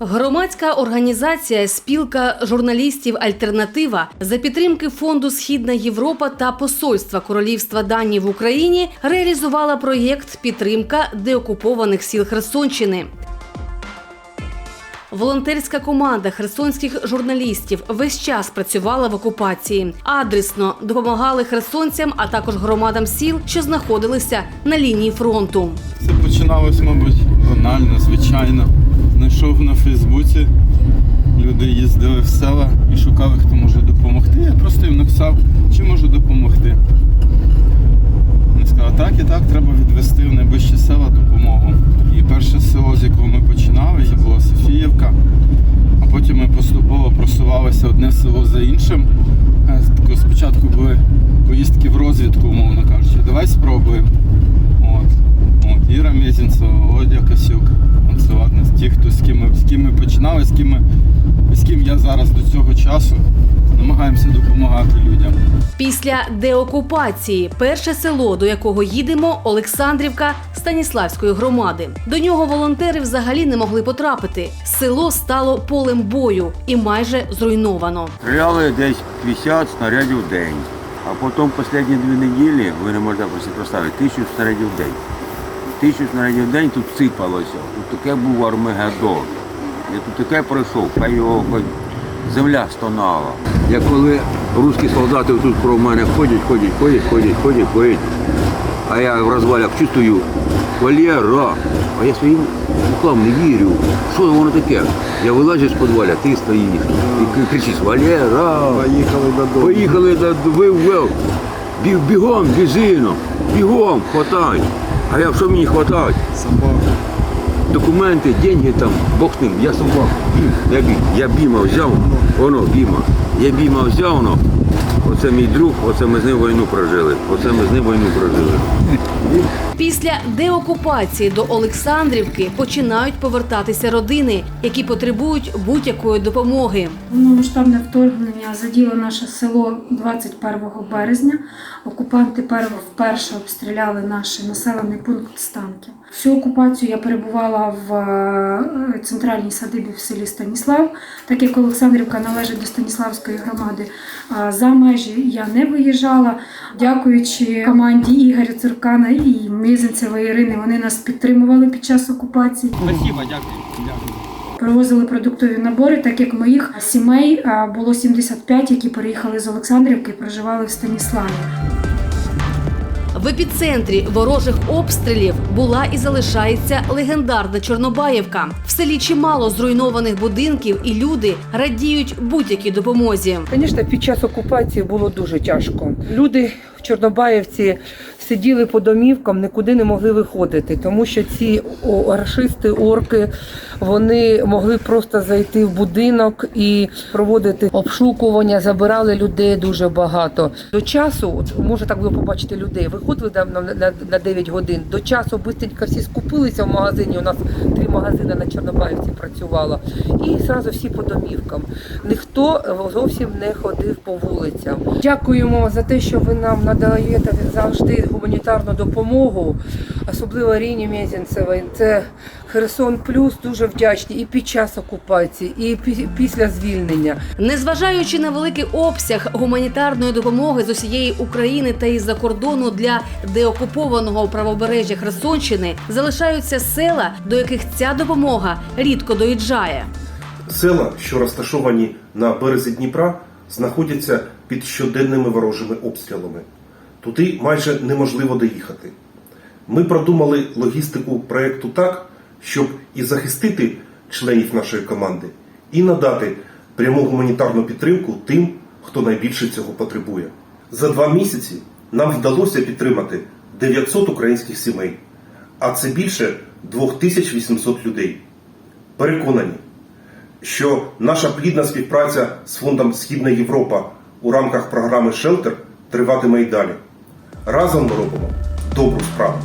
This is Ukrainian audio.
Громадська організація Спілка журналістів Альтернатива за підтримки фонду Східна Європа та Посольства Королівства Данії в Україні реалізувала проєкт Підтримка деокупованих сіл Херсонщини. Волонтерська команда херсонських журналістів весь час працювала в окупації. Адресно допомагали херсонцям, а також громадам сіл, що знаходилися на лінії фронту. Це починалось, мабуть, банально, звичайно. Знайшов на Фейсбуці. Люди їздили в села і шукали, хто може допомогти. Я просто їм написав, чи можу допомогти. Вони сказали, так і так, треба відвести в найближче села допомогу. І перше село, з якого ми починали, це була Софіївка. А потім ми поступово просувалися одне село за іншим. Е, Спочатку були поїздки в розвідку, умовно кажучи. Давай спробуємо. От. От. Іра Мезінцева, Володя Косюк. Це ладно, ті, хто з ким, ми, з ким ми починали, з ким, ми, з ким я зараз до цього часу намагаємося допомагати людям. Після деокупації перше село, до якого їдемо, Олександрівка Станіславської громади. До нього волонтери взагалі не могли потрапити. Село стало полем бою і майже зруйновано. Стріляли десь 50 снарядів в день. А потім останні дві неділі, ви не можете просто представити, тисячу снарядів в день. Тисячу снарядів в день тут сипалося. Тут таке був Армагеддон. Я тут таке пройшов, хай його хоч земля стонала. Я коли русські солдати тут про мене ходять, ходять, ходять, ходять, ходять, ходять. А я в розвалях чувствую, Валера, а я своїм рукам не вірю. Що воно таке? Я вилазю з підваля, ти стоїш і кричиш, Валера! Поїхали додому. Поїхали додому. Бігом, бізино, бігом, хватай. А я що мені хватать? Документи, деньги там, Бог ним, я собак. Бім, я, я біма взяв, воно біма. Я біма взяв, воно. Оце мій друг, оце ми з ним війну прожили. Оце ми з ним війну прожили. Після деокупації до Олександрівки починають повертатися родини, які потребують будь-якої допомоги. Повномасштабне вторгнення заділо наше село 21 березня. Окупанти перво- вперше обстріляли наш населений пункт Станків. Всю окупацію я перебувала в е, центральній садибі в селі Станіслав, так як Олександрівка належить до Станіславської громади. а За межі я не виїжджала. Дякуючи команді Ігоря Цуркана і Мізенцева Ірини, вони нас підтримували під час окупації. Спасибо, дякую. дякую. Привозили продуктові набори, так як моїх сімей було 75, які переїхали з Олександрівки і проживали в Станіславі. В епіцентрі ворожих обстрілів була і залишається легендарна Чорнобаївка. В селі чимало зруйнованих будинків, і люди радіють будь-якій допомозі. Звісно, під час окупації було дуже тяжко. Люди в Чорнобаївці сиділи по домівкам, нікуди не могли виходити, тому що ці о, рашисти, орки, вони могли просто зайти в будинок і проводити обшукування, забирали людей дуже багато. До часу, от, може так було побачити людей, виходили на, на, на 9 годин. До часу швидко всі скупилися в магазині. У нас три магазини на Чорнобаївці працювало. І одразу всі по домівкам. Ніхто зовсім не ходив по вулицям. Дякуємо за те, що ви нам надаєте завжди гуманітарну допомогу, особливо Ріні Мєзінцевій. Це Херсон Плюс дуже вдячні і під час окупації, і після звільнення. Незважаючи на великий обсяг гуманітарної допомоги з усієї України та із-за кордону для деокупованого правобережжя Херсонщини, залишаються села, до яких ця допомога рідко доїжджає. Села, що розташовані на березі Дніпра, знаходяться під щоденними ворожими обстрілами. Туди майже неможливо доїхати. Ми продумали логістику проєкту так, щоб і захистити членів нашої команди, і надати пряму гуманітарну підтримку тим, хто найбільше цього потребує. За два місяці нам вдалося підтримати 900 українських сімей, а це більше 2800 людей. Переконані, що наша плідна співпраця з фондом Східна Європа у рамках програми Шелтер триватиме й далі. Разом ми робимо добру справу.